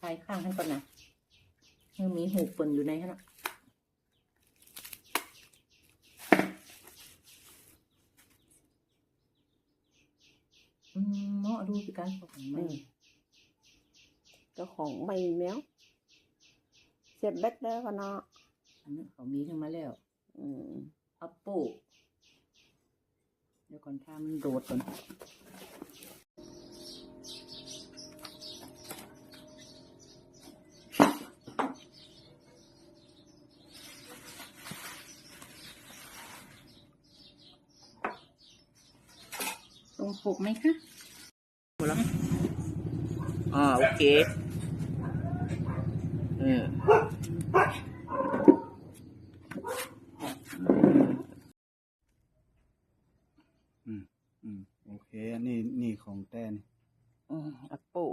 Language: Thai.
ทายข้างให้ก่อนนะยังมีหูปนอยู่ในขณะอืมเนาะดูสิการของไม่เจ้าของไม่แมวเสียบเบ็ดแล้วก็เนาะอันนั้นเขามีขึ้นมาแล้วอืมอัปโป้เดี๋ยวก่อนถ้ามันโดดก่อน ตรงปกไหมคะหมดแล้วอ่าโอเคเอออืมอืมโอเค อันนี้นี่ของแต้นอืมอัปโป้